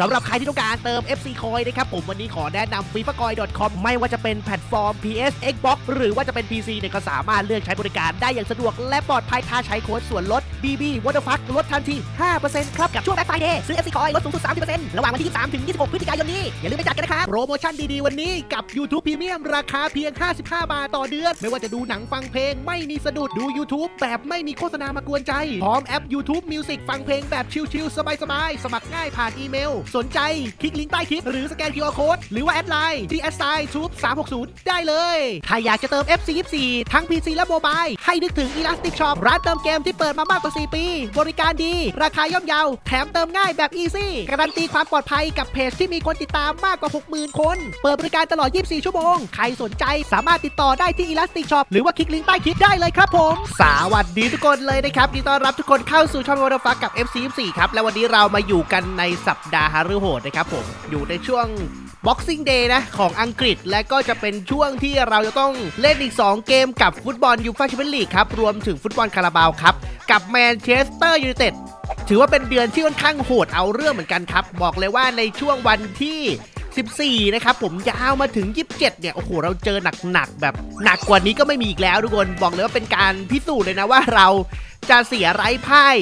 สำหรับใครที่ต้องการเติม FC Coin นะครับผมวันนี้ขอแนะนำ f i f a c o i n c o m ไม่ว่าจะเป็นแพลตฟอร์ม PS Xbox หรือว่าจะเป็น PC เนี่ยก็สามารถเลือกใช้บริการได้อย่างสะดวกและปลอดภัยถ้าใช้โค้ดส่วนลด BB w a t e r f u c k ลดทันที 5%ครับ กับช่วง Black Friday ซื้อ FC Coin ลดสูงสุด 30%ระหว่างวันที่ 23 ถึง 26 พฤศจิกายนนี้ อย่าลืมไปจัดกันนะครับ โปรโมชั่นดีๆ วันนี้กับ YouTube Premium ราคาเพียง 55 บาทต่อเดือน ไม่ว่าจะดูหนังฟังเพลงไม่มีสะดุดดู YouTube แบบไม่มีโฆษณามากวนใจพร้อมแอป YouTube Music ฟังเพลงแบบชิลๆสบายๆสมัครง่ายผ่านอีเมลสนใจคลิกลิงก์ใต้คลิป หรือสแกน QR Code หรือว่าแอดไลน์ที่แอดไซน์ทูบ360 ได้เลย ถ้าอยากจะเติม FC 24ทั้ง PC และโมบายให้นึกถึง Elastic Shop ร้านเติมเกมที่เปิดมามากกว่า 4 ปี บริการดี ราคาย่อมเยา แถมเติมง่ายแบบ Easy การันตีความปลอดภัยกับเพจที่มีคนติดตามมากกว่า 60,000 คน เปิดบริการตลอด 24 ชั่วโมง ใครสนใจสามารถติดต่อได้ที่ Elastic Shop หรือว่าคลิกลิงก์ใต้คลิปได้เลยครับผม สวัสดีทุกคนเลยนะครับยินดีต้อนรับทุกคนเข้าสู่ช่องวอร์ฟักกับ FC 24ครับและวันนี้เรามาอยู่กันในสัปดาห์ฮารุโหดนะครับผมอยู่ในช่วง Boxing Day นะของอังกฤษ และก็จะเป็นช่วงที่เราจะต้องเล่นอีก 2 เกมกับฟุตบอลยูฟ่าแชมเปี้ยนลีกครับ รวมถึงฟุตบอลคาราบาวครับ กับแมนเชสเตอร์ยูไนเต็ดถือว่าเป็นเดือนที่ค่อนข้างโหดเอาเรื่องเหมือนกันครับ บอกเลยว่าในช่วงวันที่ 14 นะครับผมยาวมาถึง 27 เนี่ย โอ้โห เราเจอหนักๆแบบหนักกว่านี้ก็ไม่มีอีกแล้วทุกคน บอกเลยว่าเป็นการพิสูจน์เลยนะว่าเราจะเสียไร้พ่าย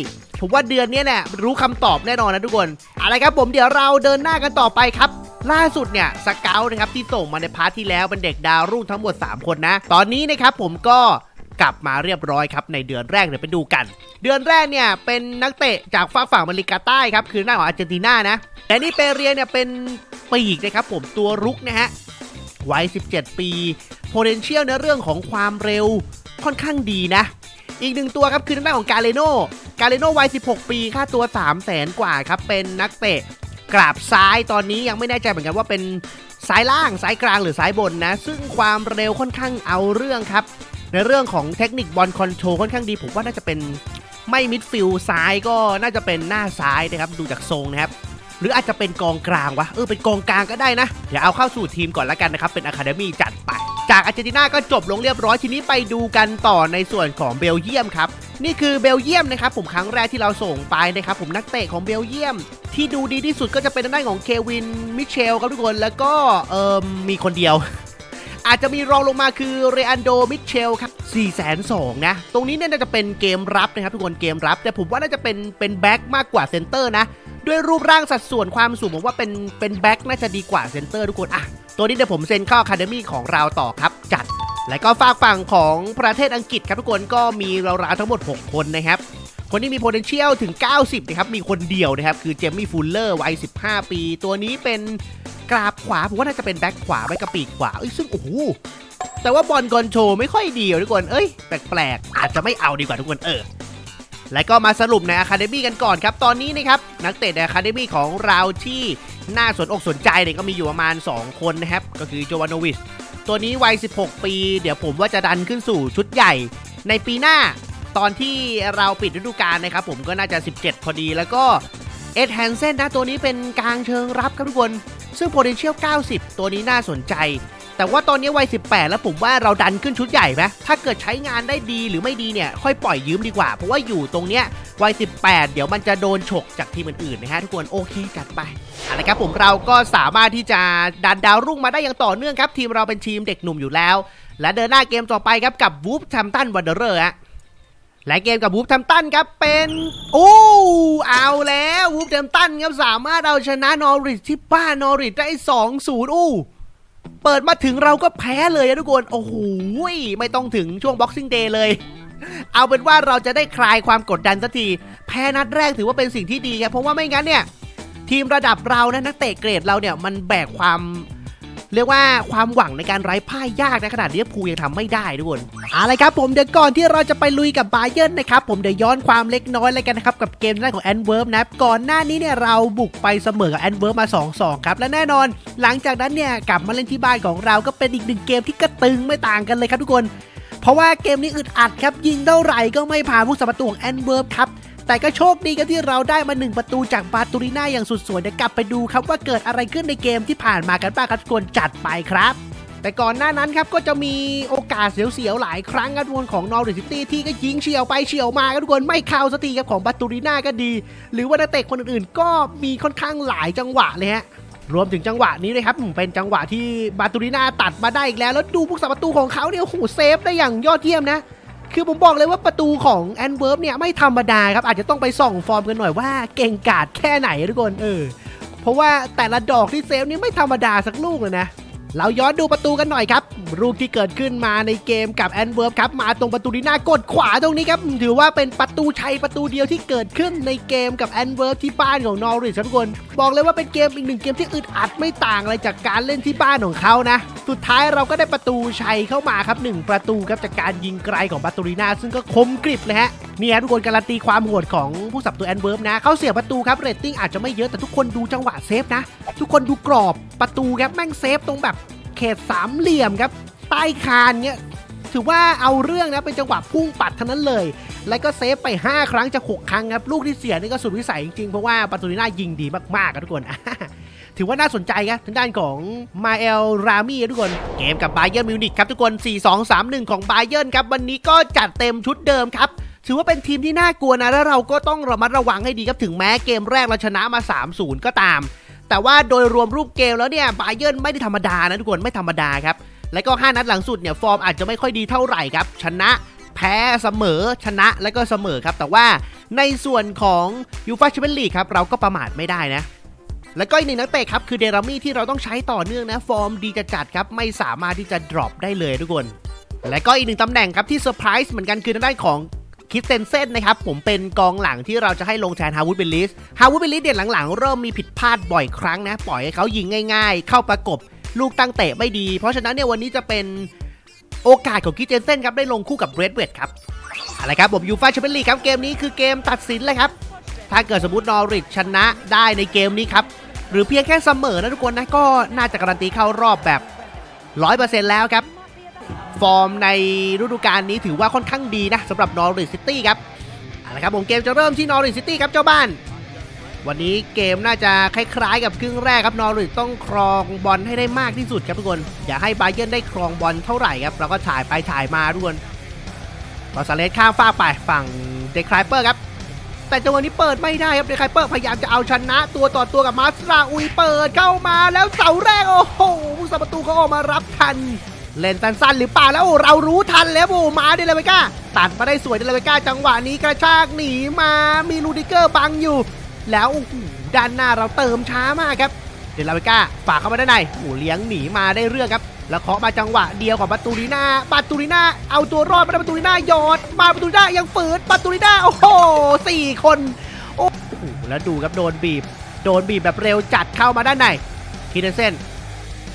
ผมว่าเดือนนี้เนี่ยรู้คำตอบแน่นอนนะทุกคนอาละครับผมเดี๋ยวเราเดินหน้ากันต่อไปครับล่าสุดเนี่ยสเกลนะครับที่ส่งมาในพาร์ทที่แล้วเป็นเด็กดาวรุ่งทั้งหมด 3 คนนะ ตอนนี้นะครับผมก็กลับมาเรียบร้อยครับในเดือนแรกเดี๋ยวไปดูกัน เดือนแรกเนี่ยเป็นนักเตะจากฝั่งฝั่งอเมริกาใต้ครับคือหน้าของอาร์เจนตินานะแต่นี่เปเรียเนี่ยเป็นปีกนะครับผมตัวรุกนะฮะวัย 17 ปี potential ในเรื่องของความเร็วค่อนข้างดีนะ อีกหนึ่งตัวครับคือทางด้านของกาเลโนกาเลโนวัย 16 ปี ค่าตัว 3 0 0แสนกว่าครับ เป็นนักเตะกราบซ้ายตอนนี้ยังไม่แน่ใจเหมือนกันว่าเป็นซ้ายล่างซ้ายกลางหรือซ้ายบนนะ ซึ่งความเร็วค่อนข้างเอาเรื่องครับ ในเรื่องของเทคนิคบอลคอนโทรลค่อนข้างดี ผมว่าน่าจะเป็นไม่มิดฟิลซ้ายก็น่าจะเป็นหน้าซ้ายนะครับ ดูจากทรงนะครับ หรืออาจจะเป็นกองกลางวะเออเป็นกองกลางก็ได้นะเดี๋ยวเอาเข้าสู่ทีมก่อนละกันนะครับเป็นอะคาเดมี่จัดไปจากอาร์เจนตินาก็จบลงเรียบร้อยทีนี้ไปดูกันต่อในส่วนของเบลเยียมครับนี่คือเบลเยียมนะครับผมครั้งแรกที่เราส่งไปนะครับผมนักเตะของเบลเยียม ที่ดูดีที่สุดก็จะเป็นด้านของเควินมิเชลครับทุกคนแล้วก็เอ่มมีคนเดียว อาจจะมีรองลงมาคือเรอันโดมิเชลครับ4 2 0 0 0นะ ตรงนี้เนี่ยน่าจะเป็นเกมรับนะครับทุกคนเกมรับ แต่ผมว่าน่าจะเป็นเป็นแบ็กมากกว่าเซนเตอร์นะ ด้วยรูปร่างสัดส่วนความสูงผมว่าเป็นเป็นแบ็กน่าจะดีกว่าเซนเตอร์ทุกคนอะตัวนี้เดี๋ยวผมเซ็นเข้าอะคาเดมี่ของเราต่อครับจัด และก็ฝากฝั่งของประเทศอังกฤษครับทุกคนก็มีราวๆทั้งหมด 6 คนนะครับคนที่มี potential ถึง 90 นะครับ มีคนเดียวนะครับ คือเจมี่ฟูลเลอร์วัย 15 ปี ตัวนี้เป็นกราบขวา ผมว่าน่าจะเป็นแบ็คขวาไม่กระปีกขวา เอ้ย ซึ่ง โอ้โห แต่ว่าบอลกอนโชไม่ค่อยดีอะทุกคน เอ้ย แปลกๆ อาจจะไม่เอาดีกว่าทุกคน เออ และก็มาสรุปในอะคาเดมี่กันก่อนครับ ตอนนี้นะครับนักเตะในอะคาเดมี่ของเราที่น่าสนอกสนใจเนี่ยก็มีอยู่ประมาณ 2 คนนะครับ ก็คือโจวานโนวิชตัวนี้วัย 16 ปี เดี๋ยวผมว่าจะดันขึ้นสู่ชุดใหญ่ ในปีหน้าตอนที่เราปิดฤดูกาลนะครับผมก็น่าจะ 17 พอดีแล้วก็เอ็ดแฮนเซนนะตัวนี้เป็นกลางเชิงรับครับทุกคน ซึ่ง potential 90 ตัวนี้น่าสนใจ แต่ว่าตอนนี้วัย 18 แล้วผมว่าเราดันขึ้นชุดใหญ่ไหมถ้าเกิดใช้งานได้ดีหรือไม่ดีเนี่ยค่อยปล่อยยืมดีกว่า เพราะว่าอยู่ตรงเนี้ยวัย 18 เดี๋ยวมันจะโดนฉกจากทีมอื่นๆนะฮะทุกคนโอเคจัดไปอาละครับผมเราก็สามารถที่จะดันดาวรุ่งมาได้อย่างต่อเนื่องครับ ทีมเราเป็นทีมเด็กหนุ่มอยู่แล้ว และเดินหน้าเกมต่อไปครับกับวูฟแทมตันวันเดอร์ฮะและเกมกับวูฟแทมตันครับเป็นโอ้เอาแล้ววูฟแทมตันครับสามารถเอาชนะนอริทที่บ้านนอริทได้ 2-0อู้ เปิดมาถึงเราก็แพ้เลยนะทุกคน โอ้โหไม่ต้องถึงช่วง Boxing Day เลย เอาเป็นว่าเราจะได้คลายความกดดันสักที แพ้นัดแรกถือว่าเป็นสิ่งที่ดีครับเพราะว่าไม่งั้นเนี่ย ทีมระดับเรานะนักเตะเกรดเราเนี่ยมันแบกความ เรียกว่าความหวังในการไร้พ่ายยากในขนาดนี้พูยังทำไม่ได้ทุกคนเอาละครับผมเดี๋ยวก่อนที่เราจะไปลุยกับบาเยิร์นนะครับผมเดี๋ยวย้อนความเล็กน้อยเลยกันนะครับกับเกมแรกของแอนเวิร์มนะครับก่อนหน้านี้เนี่ยเราบุกไปเสมอกับแอนเวิร์มมา 2-2 ครับและแน่นอน หลังจากนั้นเนี่ยกลับมาเล่นที่บ้านของเราก็เป็นอีกหนึ่งเกมที่กระตึงไม่ต่างกันเลยครับทุกคน เพราะว่าเกมนี้อึดอัดครับยิงเท่าไหร่ก็ไม่ผ่านผู้สัมประตูของแอนเวิร์มครับ แต่ก็โชคดีครับที่เราได้มา 1 ประตูจากบาตูริน่าอย่างสุดสวยเดี๋ยวกลับไปดูครับว่าเกิดอะไรขึ้นในเกมที่ผ่านมากันบ้างครับทุกคนจัดไปครับแต่ก่อนหน้านั้นครับก็จะมีโอกาสเสียวๆหลายครั้งครับทุกคนของนอริซิตี้ที่ก็ยิงเฉียวไปเฉียวมาครับทุกคนไม่เข้าสักทีครับของบัตตูริน่าก็ดี หรือว่านักเตะคนอื่นๆ ก็มีค่อนข้างหลายจังหวะเลยฮะรวมถึงจังหวะนี้เลยครับเป็นจังหวะที่บาตูริน่าตัดมาได้อีกแล้ว แล้วดูผู้สัประตูของเขาเนี่ยโอ้โหเซฟได้อย่างยอดเยี่ยมนะ คือผมบอกเลยว่าประตูของแอนเวิร์บเนี่ยไม่ธรรมดาครับ อาจจะต้องไปส่องฟอร์มกันหน่อยว่าเก่งกาจแค่ไหนทุกคนเออเพราะว่าแต่ละดอกที่เซฟนี่ไม่ธรรมดาสักลูกเลยนะ เราย้อนดูประตูกันหน่อยครับ ลูกที่เกิดขึ้นมาในเกมกับแอนเวิร์ฟครับ มาตรงประตูดีหน้ากดขวาตรงนี้ครับ ถือว่าเป็นประตูชัยประตูเดียวที่เกิดขึ้นในเกมกับแอนเวิร์ฟที่บ้านของนอริชทุกคนบอกเลยว่าเป็นเกมอีกหนึ่งเกมที่อึดอัดไม่ต่างอะไรจากการเล่นที่บ้านของเขานะ สุดท้ายเราก็ได้ประตูชัยเข้ามาครับหนึ่งประตูครับจากการยิงไกลของบาตูริน่าซึ่งก็คมกริบเลยฮะเนี่ยทุกคนการันตีความโหดของผู้สับตัวแอนเวิร์ฟนะเขาเสียประตูครับเรตติ้งอาจจะไม่เยอะแต่ทุกคนดูจังหวะเซฟนะทุกคนดูกรอบประตูครับแม่งเซฟตรงแบบ ขตสามเหลี่ยมครับ ใต้คานเนี่ยถือว่าเอาเรื่องนะเป็นจังหวะพุ่งปัดเท่านั้นเลย แล้วก็เซฟไป 5 ครั้งจาก6ครั้งครับลูกที่เสียนี่ก็สุดวิสัยจริงๆ เพราะว่าปาตูนิน่ายิงดีมากๆครับทุกคนถือว่าน่าสนใจครับทางด้านของมาเอลรามีทุกคน เกมกับไบเยิร์มิวนิกครับทุกคน 4-2-3-1 ของไบเยิร์ครับ วันนี้ก็จัดเต็มชุดเดิมครับ ถือว่าเป็นทีมที่น่ากลัวนะ แล้วเราก็ต้องระมัดระวังให้ดีครับ ถึงแม้เกมแรกเราชนะมา 3-0 ก็ตาม แต่ว่าโดยรวมรูปเกมแล้วเนี่ยบาเยิร์นไม่ได้ธรรมดานะทุกคนไม่ธรรมดาครับ และก็ 5 นัดหลังสุดเนี่ยฟอร์มอาจจะไม่ค่อยดีเท่าไหร่ครับ ชนะแพ้เสมอชนะและก็เสมอครับ แต่ว่าในส่วนของยูฟาแชมเปี้ยนลีกครับเราก็ประมาทไม่ได้นะแล้วก็อีกหนึ่งนักเตะครับคือเดรามี่ที่เราต้องใช้ต่อเนื่องนะ ฟอร์มดีจะจัดครับ ไม่สามารถที่จะดรอปได้เลยทุกคน และก็อีกหนึ่งตำแหน่งครับที่เซอร์ไพรส์เหมือนกันคือทางด้านของ คิดเซนเซนนะครับผมเป็นกองหลังที่เราจะให้ลงแทนฮาวูดเบลลิสฮาวูดเบลลิสเนี่ยหลังๆ เริ่มมีผิดพลาดบ่อยครั้งนะปล่อยให้เขายิงง่าย ๆ เข้าประกบลูกตั้งเตะไม่ดี เพราะฉะนั้นเนี่ยวันนี้จะเป็นโอกาสของคิดเจนเซนครับได้ลงคู่กับเรดเวดครับอะไรครับผมยูฟาแชมเปี้ยนลีกครับเกมนี้คือเกมตัดสินเลยครับถ้าเกิดสมมตินอริชชนะได้ในเกมนี้ครับหรือเพียงแค่เสมอนะทุกคนนะก็น่าจะการันตีเข้ารอบแบบ100%แล้วครับ ฟอร์มในฤดูกาลนี้ถือว่าค่อนข้างดีนะสำหรับนอริ c ซิตี้ครับเอาละครับผมเกมจะเริ่มที่นอริ c ซิตี้ครับเจ้าบ้าน วันนี้เกมน่าจะคล้ายๆ กับครึ่งแรกครับนอริต้องครองบอลให้ได้มากที่สุดครับทุกคนอย่าให้บาเยิร์นได้ครองบอลเท่าไหร่ครับเราก็ถ่ายไปถ่ายมาทุกคนบอลซาเลสข้ามฟากไปฝั่งเดคไคเปอร์ครับแต่จังหวะนี้เปิดไม่ได้ครับเดคไคเปอร์พยายามจะเอาชนะตัวต่อตัวกับมาสราอุยเปิดเข้ามาแล้วเสาแรกโอ้โหผู้สัประตูเขาออกมารับทัน เล่นสั้นๆหรือเปล่าแล้วโอ้เรารู้ทันแล้วโอ้มาเดลเวก้าตัดมาได้สวยเดลเวก้าจังหวะนี้กระชากหนีมามีลูดิเกอร์บังอยู่ แล้วด้านหน้าเราเติมช้ามากครับ เดลเวก้าฝากเข้ามาด้านในโอ้เลี้ยงหนีมาได้เรื่องครับ แล้วเคาะมาจังหวะเดียวของประตูลีน่าประตูลีน่าเอาตัวรอดมาได้ประตูลีน่าหยอด มาประตูลีน่ายังฝืนประตูลีน่าโอ้โหสี่คนโอ้โหแล้วดูครับโดนบีบ โดนบีบแบบเร็วจัดเข้ามาด้านในคีเดนเซน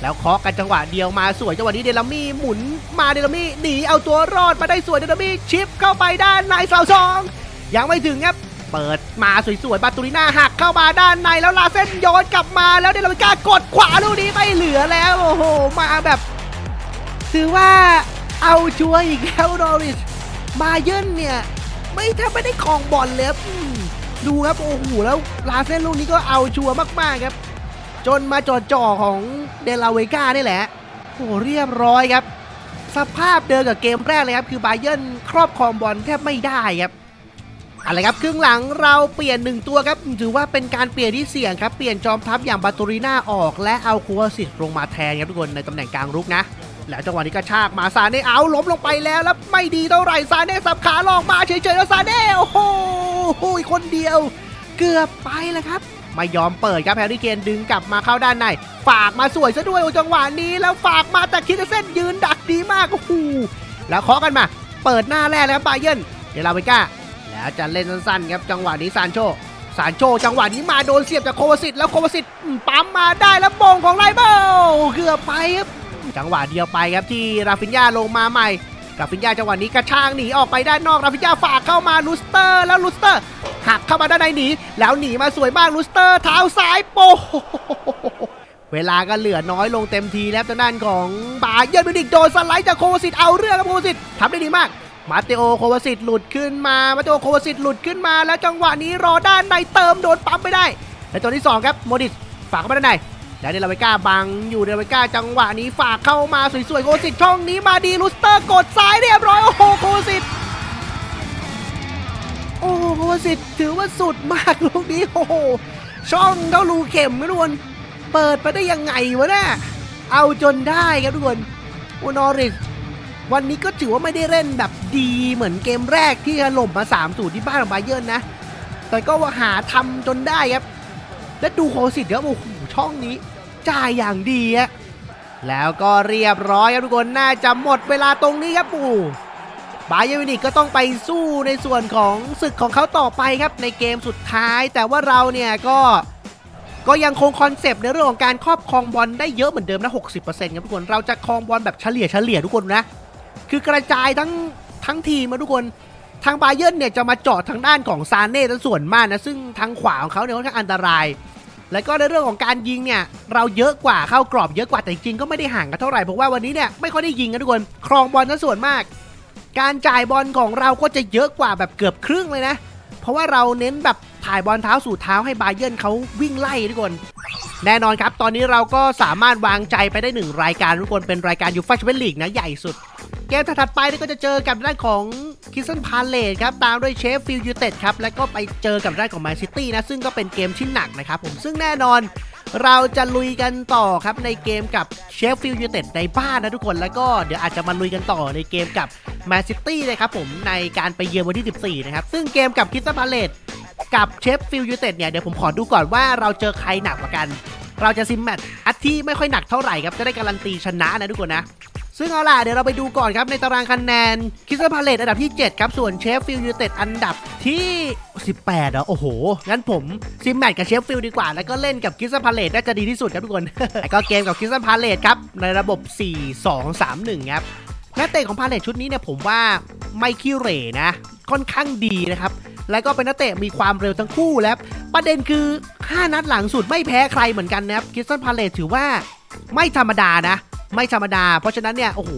แล้วเคาะกันจังหวะเดียวมาสวยจังหวะนี้เดลามี่หมุนมาเดลามี่หนีเอาตัวรอดมาได้สวยเดลามี่ชิปเข้าไปด้านในเสาสองยังไม่ถึงครับเปิดมาสวยๆบาตูริน่าหักเข้ามาด้านในแล้วลาเส้นย้อนกลับมาแล้วเดลามิก้ากดขวาลูกนี้ไม่เหลือแล้วโอ้โหมาแบบถือว่าเอาชัวร์อีกแล้วนอริชมาเยินเนี่ยไม่แทบไม่ได้คองบอลเลยดูครับโอ้โหแล้วลาเส้นลูกนี้ก็เอาชัวร์มากๆครับ จนมาจอดจ่อของเดลาเวกานี่แหละโอ้โหเรียบร้อยครับ สภาพเดิมกับเกมแรกเลยครับ คือบาเยิร์นครอบครองบอลแทบไม่ได้ครับอะไรครับครึ่งหลังเราเปลี่ยนหนึ่งตัวครับถือว่าเป็นการเปลี่ยนที่เสี่ยงครับ เปลี่ยนจอมทัพอย่างบาตูริน่าออกและเอาคูวสิตลงมาแทนครับทุกคนในตำแหน่งกลางรุกนะ แล้วจังหวะนี้กระชากมาซาเน่เอาล้มลงไปแล้วแล้วไม่ดีเท่าไหร่ซาเน่สับขาลองมาเฉยๆแล้วซาเน่โอ้โหคนเดียว เกือบไปแล้วครับ ไม่ยอมเปิดครับแฮร์รี่เคนดึงกลับมาเข้าด้านใน ฝากมาสวยซะด้วยจังหวะนี้ แล้วฝากมาแต่คิดเส้นยืนดักดีมากโอ้โหแล้วเคาะกันมา เปิดหน้าแรกแล้วครับบาเยินเดี๋ยวเราไปก้า แล้วจะเล่นสั้นๆครับจังหวะนี้ซานโชซานโชจังหวะนี้มาโดนเสียบจากโควาสิตแล้วโควาสิตปั๊มมาได้แล้วโป่งของไรเบิลเกือบไปครับจังหวะเดียวไปครับที่ราฟินยาลงมาใหม่ ราฟินยาจังหวะนี้กระช่ากหนีออกไปด้านนอกราฟินยาฝากเข้ามาลูสเตอร์ แล้วลูสเตอร์หักเข้ามาด้านในหนีแล้วหนีมาสวยมากลูสเตอร์เท้าซ้ายโปะเวลาก็เหลือน้อยลงเต็มทีแล้วทางด้านของบาเยิร์มิวนิกโดนสไลด์จากโควาสิตเอาเรื่องครับโควาสิตทำได้ดีมากมาเตโอโควาสิตหลุดขึ้นมา มาเตโอโควาสิตหลุดขึ้นมา แล้วจังหวะนี้รอด้านในเติมโดนปั๊มไปได้และตัวที่สองครับโมดิสฝากเข้ามาด้านใน แล้วเดลาเวก้าบังอยู่เดลาเวก้าจังหวะนี้ฝากเข้ามาสวยๆโคสิตช่องนี้มาดีลูสเตอร์กดซ้ายเรียบร้อยโอ้โหโคสิตโอ้โหโคสิตถือว่าสุดมากลูกนี้โอ้โหช่องเท่ารูเข็มนะทุกคนเปิดไปได้ยังไงวะเนี่ยเอาจนได้ครับทุกคนโอนอริสวันนี้ก็ถือว่าไม่ได้เล่นแบบดีเหมือนเกมแรกที่ถล่มมา3 0ที่บ้านของบาเยิร์นนะ แต่ก็หาทำจนได้ครับ และดูโคสิตครับโอ้โห ช่องนี้จ่ายอย่างดีอะแล้วก็เรียบร้อยครับทุกคนน่าจะหมดเวลาตรงนี้ครับปู่บาเยร์นมิวนิกก็ต้องไปสู้ในส่วนของศึกของเขาต่อไปครับในเกมสุดท้าย แต่ว่าเราเนี่ยก็ก็ยังคงคอนเซปต์ในเรื่องของการครอบครองบอลได้เยอะเหมือนเดิมนะ 60%ครับทุกคนเราจะครองบอลแบบเฉลี่ยเฉลี่ยทุกคนนะ คือกระจายทั้งทั้งทีมมาทุกคนทางบาเยิร์นเนี่ยจะมาเจาะทางด้านของซานเน่ทั้งส่วนมากนะ ซึ่งทางขวาของเขาเนี่ยค่อนข้างอันตราย แล้วก็ในเรื่องของการยิงเนี่ยเราเยอะกว่าเข้ากรอบเยอะกว่าแต่จริงก็ไม่ได้ห่างกันเท่าไหร่เพราะว่าวันนี้เนี่ยไม่ค่อยได้ยิงกันทุกคนครองบอลทั้งส่วนมาก การจ่ายบอลของเราก็จะเยอะกว่าแบบเกือบครึ่งเลยนะ เพราะว่าเราเน้นแบบถ่ายบอลเท้าสู่เท้าให้บาเยิร์นเขาวิ่งไล่ทุกคนแน่นอนครับ ตอนนี้เราก็สามารถวางใจไปได้หนึ่งรายการทุกคนเป็นรายการยูฟ่าแชมเปี้ยนลีกนะใหญ่สุด เกมถัดๆไปนี่ก็จะเจอกับด้านของคิสซันพาเลตครับตามด้วยเชฟฟิลยูเต็ดครับแล้วก็ไปเจอกับด้านของแมนซิตี้นะซึ่งก็เป็นเกมที่หนักนะครับผมซึ่งแน่นอนเราจะลุยกันต่อครับในเกมกับเชฟฟิลด์ยูเต็ดในบ้านนะทุกคนแล้วก็เดี๋ยวอาจจะมาลุยกันต่อในเกมกับแมนซิตี้นะครับผมในการไปเยือนวันที่ 14 นะครับ ซึ่งเกมกับคิสซันพาเลตกับเชฟฟิลด์ยูเต็ดเนี่ย เดี๋ยวผมขอดูก่อนว่าเราเจอใครหนักกว่ากัน เราจะซิมแมตช์อัดที่ไม่ค่อยหนักเท่าไหร่ครับ จะได้การันตีชนะนะทุกคนนะ ซึ่งเอาล่ะเดี๋ยวเราไปดูก่อนครับในตารางคะแนนคิสเซอร์พาเลตอันดับที่ 7 ครับ ส่วนเชฟฟิลด์ยูเต็ดอันดับที่ 18อะโอ้โห งั้นผมซิมแมตกับเชฟฟิลด์ดีกว่า แล้วก็เล่นกับคิสเซอร์พาเลตน่าจะดีที่สุดครับทุกคนแล้วก็เกมกับคิสเซอร์พาเลตครับ ในระบบ 4-2-3-1 ครับนักเตะของพาเลตชุดนี้เนี่ยผมว่าไม่ขี้เหร่นะ ค่อนข้างดีนะครับแล้วก็เป็นนักเตะมีความเร็วทั้งคู่แล้ว ประเด็นคือ 5 นัดหลังสุดไม่แพ้ใครเหมือนกันนะครับคิสตันพาเลตถือว่าไม่ธรรมดานะ ไม่ธรรมดา เพราะฉะนั้นเนี่ยโอ้โห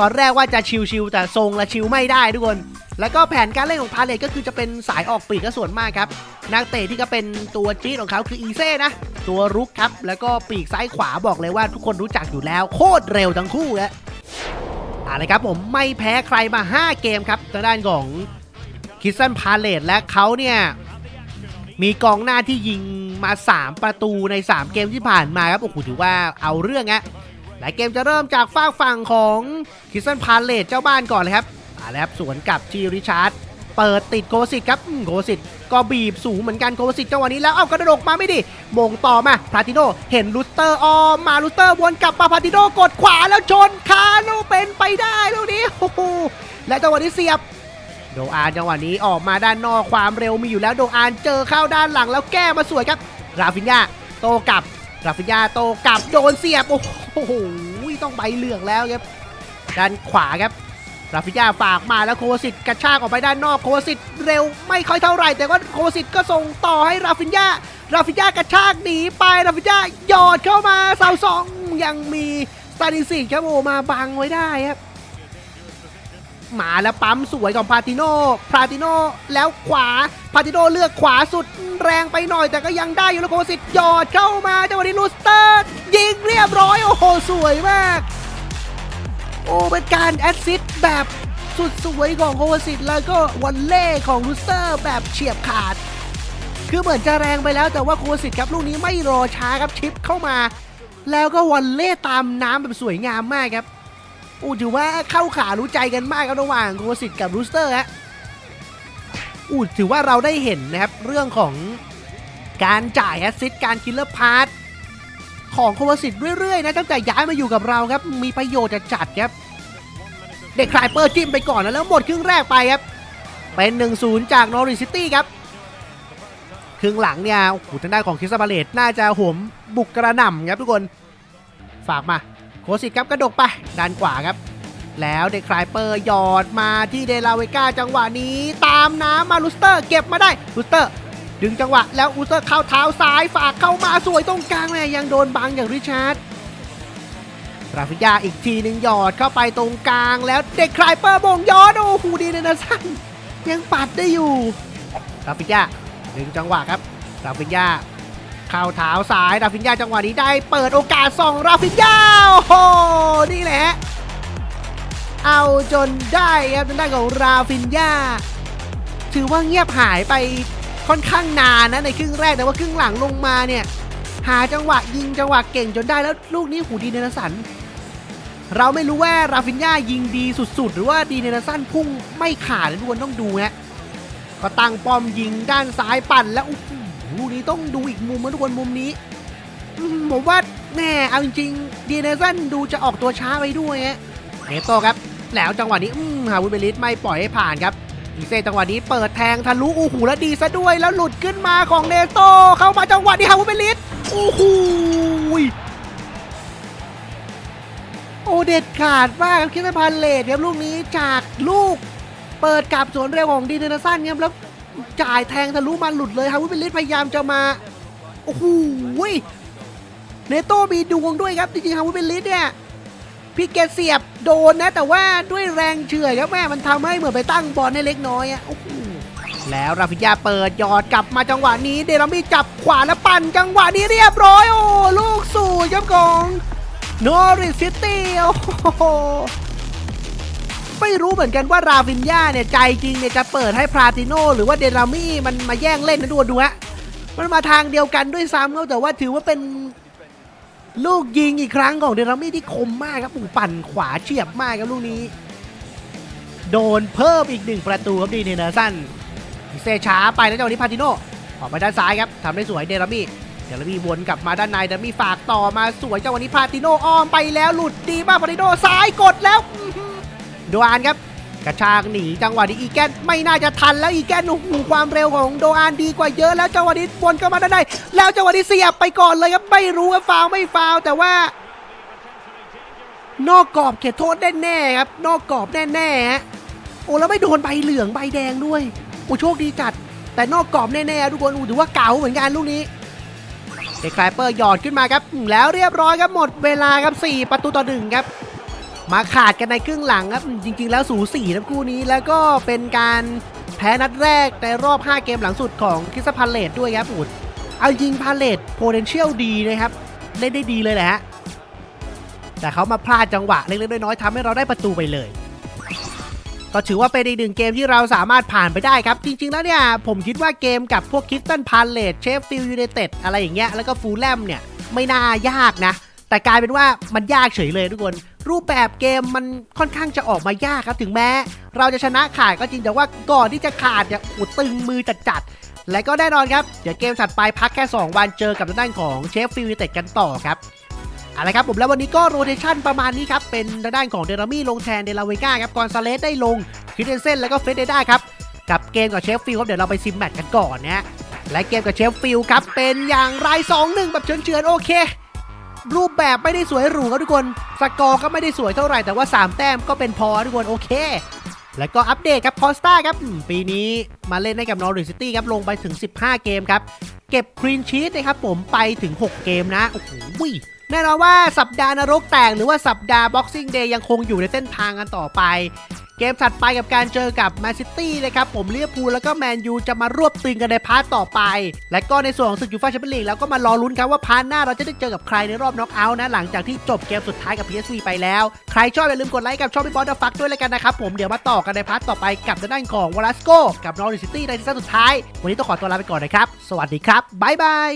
ตอนแรกว่าจะชิวๆแต่ทรงละชิวไม่ได้ทุกคน แล้วก็แผนการเล่นของพาเลตก็คือจะเป็นสายออกปีกก็ส่วนมากครับ นักเตะที่ก็เป็นตัวจี๊ดของเขาคืออีเซ่นะ ตัวรุกครับ แล้วก็ปีกซ้ายขวาบอกเลยว่าทุกคนรู้จักอยู่แล้ว โคตรเร็วทั้งคู่แล้วเอาละครับผมไม่แพ้ใครมา 5 เกมครับทางด้านของคิสตันพาเลตและเขาเนี่ยมีกองหน้าที่ยิงมา 3 ประตูใน 3 เกมที่ผ่านมาครับโอ้โหถือว่าเอาเรื่องอะ หลายเกมจะเริ่มจากฝากฝั่งของคิสตันพาเลตเจ้าบ้านก่อนเลยครับอ่าแล้วครับสวนกับจีริชาร์ดเปิดติดโคสิตครับโคสิตก็บีบสูงเหมือนกันโคสิตจังหวะนี้แล้วเอากระโดดมาไม่ดีมงต่อมาพาติโนเห็นลูสเตอร์ออมมาลูสเตอร์วนกลับมาพาติโนกดขวาแล้วชนคาโนเป็นไปได้ลูกนี้โอ้โหและจังหวะนี้เสียบโดอานจังหวะนี้ออกมาด้านนอกความเร็วมีอยู่แล้วโดอานเจอเข้าด้านหลังแล้วแก้มาสวยครับราฟินยาโตกลับ ราฟินยาโตกลับโดนเสียบ โอ้โห ต้องใบเหลืองแล้วครับ ด้านขวาครับ ราฟินยาฝากมาแล้วโควสิตกระชากออกไปด้านนอกโควสิตเร็วไม่ค่อยเท่าไหร่ แต่ว่าโควสิตก็ส่งต่อให้ราฟินยาราฟินยากระชากหนีไปราฟินยาหยอดเข้ามาเสาสองยังมีสตานิสิกครับโอมาบังไว้ได้ครับ มาแล้วปั๊มสวยของพาติโนพาติโนแล้วขวาพาติโนเลือกขวาสุดแรงไปหน่อย แต่ก็ยังได้อยู่แล้วโคสิตยอดเข้ามาจังหวะนี้ลูสเตอร์ยิงเรียบร้อย โอ้โห สวยมาก โอ้เป็นการแอสซิสต์แบบสุดสวยของโคสิตแล้วก็วันเล่ของลูสเตอร์แบบเฉียบขาด คือเหมือนจะแรงไปแล้วแต่ว่าโคสิตครับลูกนี้ไม่รอช้าครับชิปเข้ามา แล้วก็วันเล่ตามน้ำแบบสวยงามมากครับ อู้ถือว่าเข้าขารู้ใจกันมากครับระหว่างโคสิตกับรูสเตอร์ฮะอู้ถือว่าเราได้เห็นนะครับเรื่องของการจ่ายแอสซิสต์การคิลเลอร์พาร์ทของโคสิตเรื่อยๆนะตั้งแต่ย้ายมาอยู่กับเราครับ มีประโยชน์จัดครับ เด็กคลายเปอร์จิ้มไปก่อนนะแล้วหมดครึ่งแรกไปครับ เป็น 1-0 จากนอริซิตี้ครับ ครึ่งหลังเนี่ยโอ้โหทางด้านของคริสตาบาเลตน่าจะโหมบุกกระหน่ำครับทุกคน ฝากมา โคสิตครับกระดกไปด้านขวาครับ แล้วเดคลายเปอร์หยอดมาที่เดลาเวก้าจังหวะนี้ ตามน้ำมาลูสเตอร์เก็บมาได้ลูสเตอร์ ดึงจังหวะแล้วลูสเตอร์เข้าเท้าซ้ายฝากเข้ามาสวยตรงกลางเลยยังโดนบังอย่างริชาร์ดราฟิยาอีกทีหนึ่งหยอดเข้าไปตรงกลางแล้วเด็กคลายเปอร์บงย้อนโอ้โหดีเลยนะสั้นยังปัดได้อยู่ราฟิยาดึงจังหวะครับราฟิยา เข้าเท้าซ้ายราฟินยาจังหวะนี้ได้เปิดโอกาสส่องราฟินยาโอ้โหนี่แหละ เอาจนได้ครับทางด้ของราฟินยาถือว่าเงียบหายไปค่อนข้างนานนะในครึ่งแรกแต่ว่าครึ่งหลังลงมาเนี่ยหาจังหวะยิงจังหวะเก่งจนได้แล้วลูกนี้หูดีเนลสัน เราไม่รู้ว่าราฟินยายิงดีสุดๆ หรือว่าดีเนลสันพุ่งไม่ขาดนะทุกคนต้องดูฮะก็ตั้งป้อมยิงด้านซ้ายปั่นแล้วโอ้โห ลูกนี้ต้องดูอีกมุมนะทุกคนมุมนี้ผมว่าแน่เอาจริงๆดีเนสันดูจะออกตัวช้าไปด้วยฮะเนโตครับ แล้วจังหวะนี้ฮาวิเบลิสไม่ปล่อยให้ผ่านครับอีเซ่จังหวะนี้เปิดแทงทะลุโอ้โหแล้วดีซะด้วย แล้วหลุดขึ้นมาของเนโตเข้ามาจังหวะนี้ฮาวิเบลิสโอ้โหโอเด็ดขาดมากครับคิดไม่พันเลดครับลูกนี้จากลูก เปิดกลับสวนเร็วของดีเนสันครับแล้ว จ่ายแทงทะลุมาหลุดเลยฮาวิเบลิสพยายามจะมา โอ้โหเนโตมีดวงด้วยครับ จริงๆฮาวิเบลิสเนี่ยพี่เกเสียบโดนนะ แต่ว่าด้วยแรงเฉื่อยครับแม่มันทำให้เหมือนไปตั้งบอลในเล็กน้อยอะโอ้โหแล้วราฟิยาเปิดยอดกลับมาจังหวะนี้ เดลามีจับขวาแล้วปั่นจังหวะนี้เรียบร้อย โอ้ลูกสู่ครับของนอริสซิตี้โอ้โห ไม่รู้เหมือนกันว่าราฟินยาเนี่ยใจจริงเนี่ยจะเปิดให้พราติโนหรือว่าเดลามี่มันมาแย่งเล่นนะดูดูฮะมันมาทางเดียวกันด้วยซ้ำครับแต่ว่าถือว่าเป็นลูกยิงอีกครั้งของเดรามี่ที่คมมากครับปู่ปั่นขวาเฉียบมากครับลูกนี้ โดนเพิ่มอีกหนึ่งประตูครับดีเนเนอร์สันเซช้าไปแล้วจังหวะนี้พาติโนออกมาด้านซ้ายครับทำได้สวยเดรามี่เดรามี่วนกลับมาด้านในเดรามี่ฝากต่อมาสวยจังหวะนี้พาติโนอ้อมไปแล้วหลุดดีมากพาติโนซ้ายกดแล้ว โดอานครับกระชากหนีจังหวะนี้อีแกนไม่น่าจะทันแล้วอีแกนโอ้โหความเร็วของโดอานดีกว่าเยอะแล้วจังหวะนี้วนเข้ามาด้ แล้วจังหวะนี้เสียบไปก่อนเลยครับไม่รู้ว่าฟาวไม่ฟาวแต่ว่านอกกรอบเขตโทษแน่ๆครับ นอกกรอบแน่ๆฮะโอ้แล้วไม่โดนใบเหลืองใบแดงด้วยโอ้โชคดีจัด แต่นอกกรอบแน่ๆทุกคนอู้ถือว่าเก๋าเหมือนกันลูกนี้เดคลายเปอร์หยอดขึ้นมาครับแล้วเรียบร้อยครับหมดเวลาครับ 4 ประตูต่อหนึ่งครับ มาขาดกันในครึ่งหลังครับ จริง ๆ แล้วสูสีทั้งคู่นี้แล้วก็เป็นการแพ้นัดแรกในรอบ 5 เกมหลังสุดของคริสพาเลตด้วยครับอุดเอาจริงพาเลต potential ดีนะครับ เล่นได้ดีเลยแหละฮะแต่เขามาพลาดจังหวะเล็กๆน้อยๆทำให้เราได้ประตูไปเลย ก็ถือว่าเป็นอีกหนึ่งเกมที่เราสามารถผ่านไปได้ครับ จริง ๆ แล้วเนี่ยผมคิดว่าเกมกับพวกคิสตันพาเลตเชฟฟิลด์ยูไนเต็ดอะไรอย่างเงี้ยแล้วก็ฟูลแลมเนี่ยไม่น่ายากนะแต่กลายเป็นว่ามันยากเฉยเลยทุกคน รูปแบบเกมมันค่อนข้างจะออกมายากครับ ถึงแม้ เราจะชนะขาดก็จริงแต่ว่าก่อนที่จะขาดเนี่ยอุดตึงมือจัดๆและก็แน่นอนครับ เดี๋ยวเกมถัดไปพักแค่ 2 วันเจอกับทางด้านของเชฟฟิลด์เต็ดกันต่อครับเอาละครับผมแล้ววันนี้ก็โรเทชันประมาณนี้ครับ เป็นทางด้านของเดรามี่ลงแทนเดลาเวกาครับกอนซาเลสได้ลงคริสเตนเซนแล้วก็เฟรดเดด้ครับกับเกมกับเชฟฟิลด์ครับเดี๋ยวเราไปซิมแมตช์กันก่อนนะฮะและเกมกับเชฟฟิลด์ครับเป็นอย่างไร2-1แบบเฉือนๆโอเค รูปแบบไม่ได้สวยหรูครับทุกคน สกอร์ก็ไม่ได้สวยเท่าไหร่แต่ว่า 3 แต้มก็เป็นพอทุกคนโอเค แล้วก็อัปเดตครับคอสตาครับปีนี้มาเล่นให้กับนอริซิตี้ครับลงไปถึง 15 เกมครับ เก็บครีนชีตนะครับผมไปถึง 6 เกมนะ โอ้โห แน่นอนว่าสัปดาห์นรกแตกหรือว่าสัปดาห์ Boxing Day ยังคงอยู่ในเส้นทางกันต่อไป เกมถัดไปกับการเจอกับแมนซิตี้นะครับ ผมเลียพูลแล้วก็แมนยูจะมารวบตึงกันในพาร์ตต่อไป และก็ในส่วนของศึกยูฟ่าแชมเปี้ยนลีกแล้วก็มารอลุ้นครับว่าพาร์ทหน้าเราจะได้เจอกับใครในรอบน็อกเอาท์นะ หลังจากที่จบเกมสุดท้ายกับ PSV ไปแล้ว ใครชอบอย่าลืมกดไลค์กับช่องพี่บอลเดอะฟักด้วยเลยกันนะครับผมเดี๋ยวมาต่อกันในพาร์ทต่อไปกับด้านของวอลัสโกกับนอริซิตี้ในซีซั่นสุดท้าย วันนี้ต้องขอตัวลาไปก่อนนะครับสวัสดีครับบ๊ายบาย